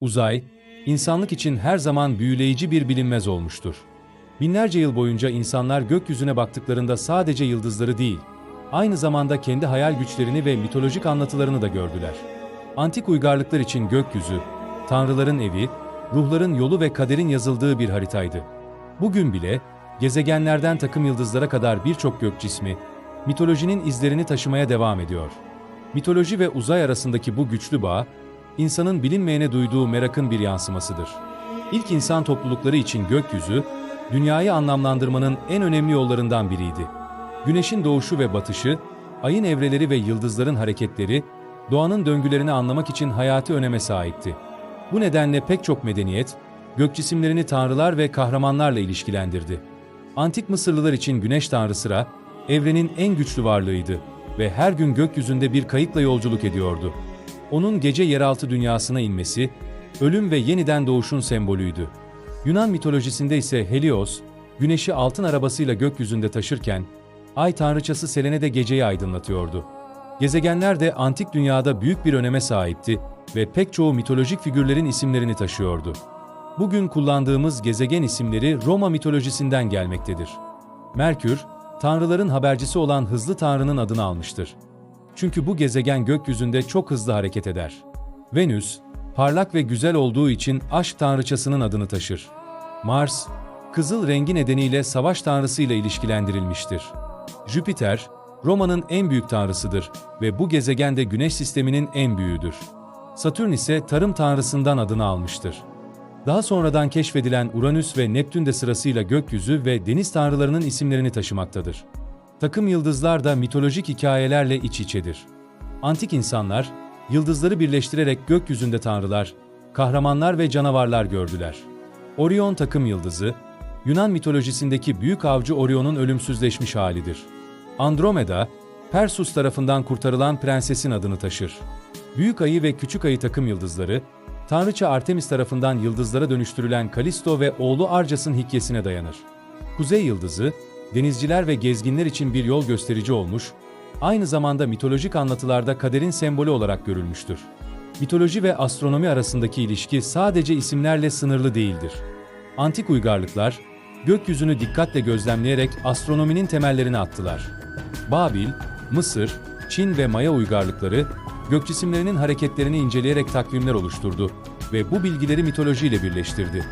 Uzay, insanlık için her zaman büyüleyici bir bilinmez olmuştur. Binlerce yıl boyunca insanlar gökyüzüne baktıklarında sadece yıldızları değil, aynı zamanda kendi hayal güçlerini ve mitolojik anlatılarını da gördüler. Antik uygarlıklar için gökyüzü, tanrıların evi, ruhların yolu ve kaderin yazıldığı bir haritaydı. Bugün bile, gezegenlerden takım yıldızlara kadar birçok gök cismi, mitolojinin izlerini taşımaya devam ediyor. Mitoloji ve uzay arasındaki bu güçlü bağ, insanın bilinmeyene duyduğu merakın bir yansımasıdır. İlk insan toplulukları için gökyüzü, dünyayı anlamlandırmanın en önemli yollarından biriydi. Güneşin doğuşu ve batışı, ayın evreleri ve yıldızların hareketleri, doğanın döngülerini anlamak için hayati öneme sahipti. Bu nedenle pek çok medeniyet, gök cisimlerini tanrılar ve kahramanlarla ilişkilendirdi. Antik Mısırlılar için güneş tanrısı Ra, evrenin en güçlü varlığıydı ve her gün gökyüzünde bir kayıkla yolculuk ediyordu. Onun gece yeraltı dünyasına inmesi, ölüm ve yeniden doğuşun sembolüydü. Yunan mitolojisinde ise Helios, güneşi altın arabasıyla gökyüzünde taşırken, ay tanrıçası Selene de geceyi aydınlatıyordu. Gezegenler de antik dünyada büyük bir öneme sahipti ve pek çoğu mitolojik figürlerin isimlerini taşıyordu. Bugün kullandığımız gezegen isimleri Roma mitolojisinden gelmektedir. Merkür, tanrıların habercisi olan hızlı tanrının adını almıştır. Çünkü bu gezegen gökyüzünde çok hızlı hareket eder. Venüs, parlak ve güzel olduğu için aşk tanrıçasının adını taşır. Mars, kızıl rengi nedeniyle savaş tanrısıyla ilişkilendirilmiştir. Jüpiter, Roma'nın en büyük tanrısıdır ve bu gezegen de Güneş sisteminin en büyüğüdür. Satürn ise tarım tanrısından adını almıştır. Daha sonradan keşfedilen Uranüs ve Neptün de sırasıyla gökyüzü ve deniz tanrılarının isimlerini taşımaktadır. Takım yıldızlar da mitolojik hikayelerle iç içedir. Antik insanlar, yıldızları birleştirerek gökyüzünde tanrılar, kahramanlar ve canavarlar gördüler. Orion takım yıldızı, Yunan mitolojisindeki büyük avcı Orion'un ölümsüzleşmiş halidir. Andromeda, Persus tarafından kurtarılan prensesin adını taşır. Büyük ayı ve küçük ayı takım yıldızları, Tanrıça Artemis tarafından yıldızlara dönüştürülen Kalisto ve oğlu Arcas'ın hikayesine dayanır. Kuzey yıldızı, denizciler ve gezginler için bir yol gösterici olmuş, aynı zamanda mitolojik anlatılarda kaderin sembolü olarak görülmüştür. Mitoloji ve astronomi arasındaki ilişki sadece isimlerle sınırlı değildir. Antik uygarlıklar, gökyüzünü dikkatle gözlemleyerek astronominin temellerini attılar. Babil, Mısır, Çin ve Maya uygarlıkları, gök cisimlerinin hareketlerini inceleyerek takvimler oluşturdu ve bu bilgileri mitolojiyle birleştirdi.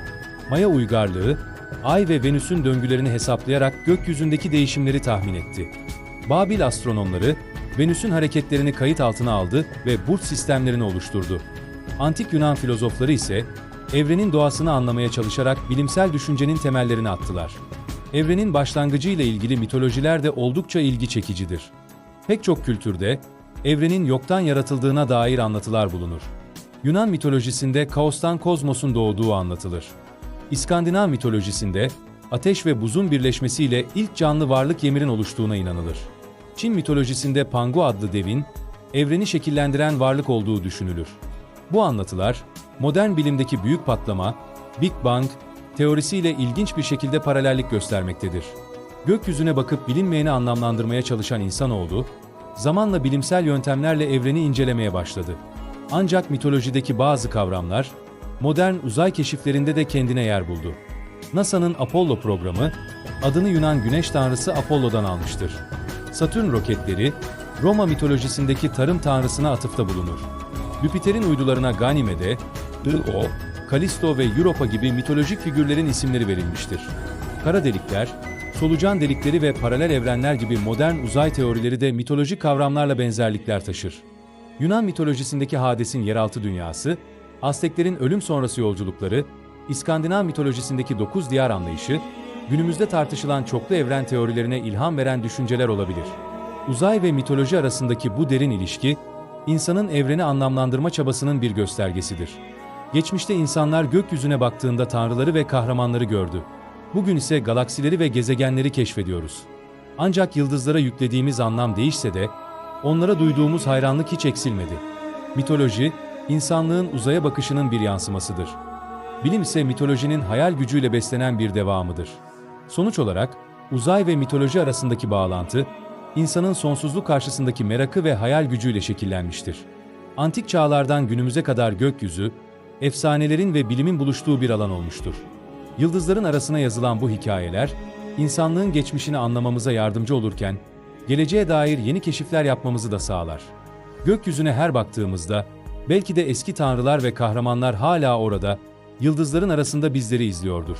Maya uygarlığı, Ay ve Venüs'ün döngülerini hesaplayarak gökyüzündeki değişimleri tahmin etti. Babil astronomları, Venüs'ün hareketlerini kayıt altına aldı ve burç sistemlerini oluşturdu. Antik Yunan filozofları ise, evrenin doğasını anlamaya çalışarak bilimsel düşüncenin temellerini attılar. Evrenin başlangıcı ile ilgili mitolojiler de oldukça ilgi çekicidir. Pek çok kültürde, evrenin yoktan yaratıldığına dair anlatılar bulunur. Yunan mitolojisinde kaostan kozmosun doğduğu anlatılır. İskandinav mitolojisinde ateş ve buzun birleşmesiyle ilk canlı varlık Yemir'in oluştuğuna inanılır. Çin mitolojisinde Pangu adlı devin, evreni şekillendiren varlık olduğu düşünülür. Bu anlatılar, modern bilimdeki büyük patlama, Big Bang, teorisiyle ilginç bir şekilde paralellik göstermektedir. Gökyüzüne bakıp bilinmeyeni anlamlandırmaya çalışan insanoğlu, zamanla bilimsel yöntemlerle evreni incelemeye başladı. Ancak mitolojideki bazı kavramlar, modern uzay keşiflerinde de kendine yer buldu. NASA'nın Apollo programı, adını Yunan güneş tanrısı Apollo'dan almıştır. Satürn roketleri, Roma mitolojisindeki tarım tanrısına atıfta bulunur. Jüpiter'in uydularına Ganymede, Io, Kalisto ve Europa gibi mitolojik figürlerin isimleri verilmiştir. Kara delikler, solucan delikleri ve paralel evrenler gibi modern uzay teorileri de mitolojik kavramlarla benzerlikler taşır. Yunan mitolojisindeki Hades'in yeraltı dünyası, Azteklerin ölüm sonrası yolculukları, İskandinav mitolojisindeki dokuz diyar anlayışı, günümüzde tartışılan çoklu evren teorilerine ilham veren düşünceler olabilir. Uzay ve mitoloji arasındaki bu derin ilişki, insanın evreni anlamlandırma çabasının bir göstergesidir. Geçmişte insanlar gökyüzüne baktığında tanrıları ve kahramanları gördü. Bugün ise galaksileri ve gezegenleri keşfediyoruz. Ancak yıldızlara yüklediğimiz anlam değişse de, onlara duyduğumuz hayranlık hiç eksilmedi. Mitoloji, insanlığın uzaya bakışının bir yansımasıdır. Bilim ise mitolojinin hayal gücüyle beslenen bir devamıdır. Sonuç olarak, uzay ve mitoloji arasındaki bağlantı, insanın sonsuzluk karşısındaki merakı ve hayal gücüyle şekillenmiştir. Antik çağlardan günümüze kadar gökyüzü, efsanelerin ve bilimin buluştuğu bir alan olmuştur. Yıldızların arasına yazılan bu hikayeler, insanlığın geçmişini anlamamıza yardımcı olurken, geleceğe dair yeni keşifler yapmamızı da sağlar. Gökyüzüne her baktığımızda Belki de eski tanrılar ve kahramanlar hala orada, yıldızların arasında bizleri izliyordur.